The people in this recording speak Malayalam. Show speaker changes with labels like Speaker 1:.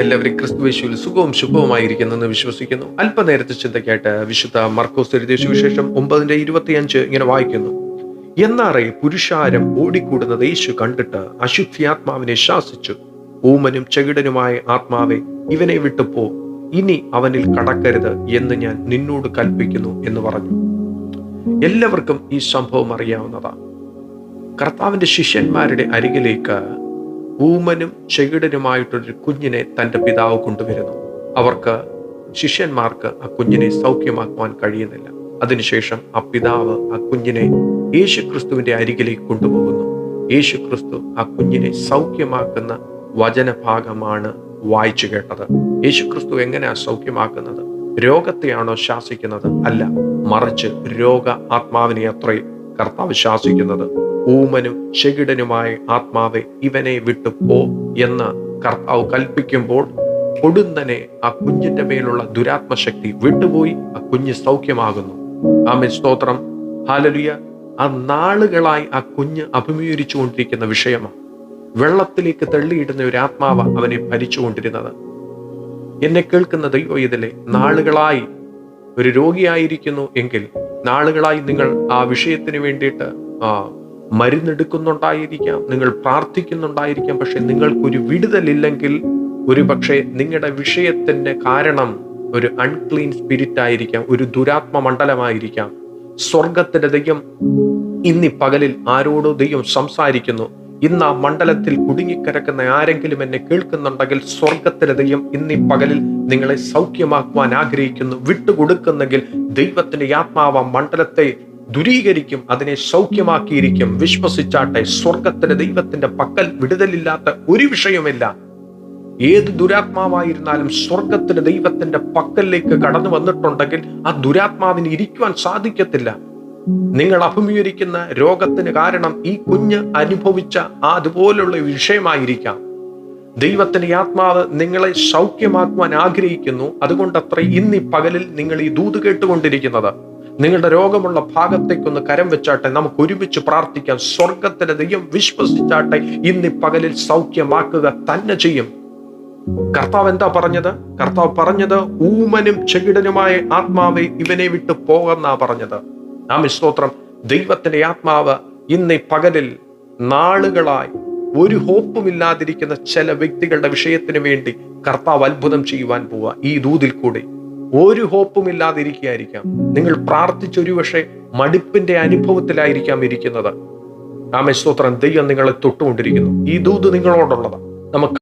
Speaker 1: എല്ലാവരും ക്രിസ്തുവേശുവിൽ സുഖവും ശുഭവുമായിരിക്കുന്നെന്ന് വിശ്വസിക്കുന്നു. അല്പനേരത്തെ ചിന്തയ്ക്കായിട്ട് വിശുദ്ധ മർക്കോസ് എഴുതിയ സുവിശേഷം ഒമ്പതിന്റെ ഇരുപത്തിയഞ്ച് ഇങ്ങനെ വായിക്കുന്നു. എന്നാറെ പുരുഷാരം ഓടിക്കൂടുന്നത് യേശു കണ്ടിട്ട് അശുദ്ധിയാത്മാവിനെ ശാസിച്ചു. ഊമനും ചെകിടനുമായ ആത്മാവെ ഇവനെ വിട്ടുപോ ഇനി അവനിൽ കടക്കരുത് എന്ന് ഞാൻ നിന്നോട് കൽപ്പിക്കുന്നു എന്ന് പറഞ്ഞു. എല്ലാവർക്കും ഈ സംഭവം അറിയാവുന്നതാണ്. കർത്താവിന്റെ ശിഷ്യന്മാരുടെ അരികിലേക്ക് ഊമനും ചെകിടനുമായിട്ടൊരു കുഞ്ഞിനെ തന്റെ പിതാവ് കൊണ്ടുവരുന്നു. അവർക്ക് ശിഷ്യന്മാർക്ക് ആ കുഞ്ഞിനെ സൗഖ്യമാക്കുവാൻ കഴിയുന്നില്ല. അതിനുശേഷം ആ പിതാവ് ആ കുഞ്ഞിനെ യേശു യേശുക്രിസ്തുവിന്റെ അരികിലേക്ക് കൊണ്ടുപോകുന്നു. യേശു ക്രിസ്തു ആ കുഞ്ഞിനെ സൗഖ്യമാക്കുന്ന വചനഭാഗമാണ് വായിച്ചു കേട്ടത്. യേശു ക്രിസ്തു എങ്ങനെയാണ് സൗഖ്യമാക്കുന്നത്? രോഗത്തെയാണോ ശാസിക്കുന്നത്? അല്ല മറിച്ച് രോഗ ആത്മാവിനെ അത്രേ കർത്താവ് ശാസിക്കുന്നത്. ഊമനും ശകിടനുമായ ആത്മാവെ ഇവനെ വിട്ടു പോ എന്ന് കർത്താവ് കൽപ്പിക്കുമ്പോൾ പൊടുന്നനെ ആ കുഞ്ഞിന്റെ മേലുള്ള ദുരാത്മശക്തി വിട്ടുപോയി ആ കുഞ്ഞ് സൗഖ്യമാകുന്നു. ആമേ സ്തോത്രം. ഹാലലുയ ആ നാളുകളായി ആ കുഞ്ഞ് അഭിമുഖീകരിച്ചുകൊണ്ടിരിക്കുന്ന വിഷയമാണ്. വെള്ളത്തിലേക്ക് തള്ളിയിടുന്ന ഒരു ആത്മാവ് അവനെ ഭരിച്ചുകൊണ്ടിരുന്നത്. എന്നെ കേൾക്കുന്ന ദൈവം ഇതിലെ നാളുകളായി ഒരു രോഗിയായിരിക്കുന്നു എങ്കിൽ നാളുകളായി നിങ്ങൾ ആ വിഷയത്തിന് വേണ്ടിയിട്ട് മരുന്നെടുക്കുന്നുണ്ടായിരിക്കാം. നിങ്ങൾ പ്രാർത്ഥിക്കുന്നുണ്ടായിരിക്കാം പക്ഷെ നിങ്ങൾക്കൊരു വിടുതലില്ലെങ്കിൽ ഒരു പക്ഷേ നിങ്ങളുടെ വിഷയത്തിന്റെ കാരണം ഒരു അൺക്ലീൻ സ്പിരിറ്റ് ആയിരിക്കാം ഒരു ദുരാത്മ മണ്ഡലമായിരിക്കാം. സ്വർഗത്തിന്റെ ദൈവം ഇന്നീ പകലിൽ ആരോടോ ദൈവം സംസാരിക്കുന്നു. ഇന്ന് ആ മണ്ഡലത്തിൽ കുടുങ്ങിക്കിടക്കുന്ന ആരെങ്കിലും എന്നെ കേൾക്കുന്നുണ്ടെങ്കിൽ സ്വർഗത്തിലെ ദൈവം ഇന്നീ പകലിൽ നിങ്ങളെ സൗഖ്യമാക്കുവാൻ ആഗ്രഹിക്കുന്നു. വിട്ടുകൊടുക്കുന്നെങ്കിൽ ദൈവത്തിന്റെ ആത്മാവ് മണ്ഡലത്തെ ദുരീകരിക്കും അതിനെ സൗഖ്യമാക്കിയിരിക്കും വിശ്വസിച്ചാട്ടെ സ്വർഗത്തിന്റെ ദൈവത്തിന്റെ പക്കൽ വിടുതലില്ലാത്ത ഒരു വിഷയമില്ല ഏത് ദുരാത്മാവായിരുന്നാലും സ്വർഗത്തിന്റെ ദൈവത്തിന്റെ പക്കലിലേക്ക് കടന്നു വന്നിട്ടുണ്ടെങ്കിൽ ആ ദുരാത്മാവിന് ഇരിക്കുവാൻ സാധിക്കത്തില്ല. നിങ്ങൾ അഭിമുഖീകരിക്കുന്ന രോഗത്തിന് കാരണം ഈ കുഞ്ഞ് അനുഭവിച്ച ആ അതുപോലുള്ള വിഷയമായിരിക്കാം. ദൈവത്തിന്റെ ആത്മാവ് നിങ്ങളെ സൗഖ്യമാക്കുവാൻ ആഗ്രഹിക്കുന്നു. അതുകൊണ്ടത്ര ഇന്ന് ഈ പകലിൽ നിങ്ങൾ ഈ ദൂത് കേട്ടുകൊണ്ടിരിക്കുന്നത്. നിങ്ങളുടെ രോഗമുള്ള ഭാഗത്തേക്കൊന്ന് കരം വെച്ചാട്ടെ നമുക്ക് ഒരുമിച്ച് പ്രാർത്ഥിക്കാം. സ്വർഗത്തിലെ ദൈവം വിശ്വസിച്ചാട്ടെ ഇന്ന് പകലിൽ സൗഖ്യമാക്കുക തന്നെ ചെയ്യും. കർത്താവ് എന്താ പറഞ്ഞത്? കർത്താവ് പറഞ്ഞത് ഊമനും ചെകിടനുമായ ആത്മാവെ ഇവനെ വിട്ട് പോകെന്നാ പറഞ്ഞത്. നാം സ്തോത്രം ദൈവത്തിന്റെ ആത്മാവ് ഇന്ന് പകലിൽ നാളുകളായി ഒരു ഹോപ്പുമില്ലാതിരിക്കുന്ന ചില വ്യക്തികളുടെ വിഷയത്തിന് വേണ്ടി കർത്താവ് അത്ഭുതം ചെയ്യുവാൻ പോവുക ഈ ദൂതിൽ കൂടെ ഒരു ഹോപ്പും ഇല്ലാതിരിക്കുകയായിരിക്കാം നിങ്ങൾ പ്രാർത്ഥിച്ചൊരു പക്ഷേ മടുപ്പിന്റെ അനുഭവത്തിലായിരിക്കാം ഇരിക്കുന്നത്. ആമേ സ്തോത്രം. ദൈവം നിങ്ങളെ തൊട്ടുകൊണ്ടിരിക്കുന്നു. ഈ ദൂത് നിങ്ങളോടുള്ളതാണ്. നമുക്ക്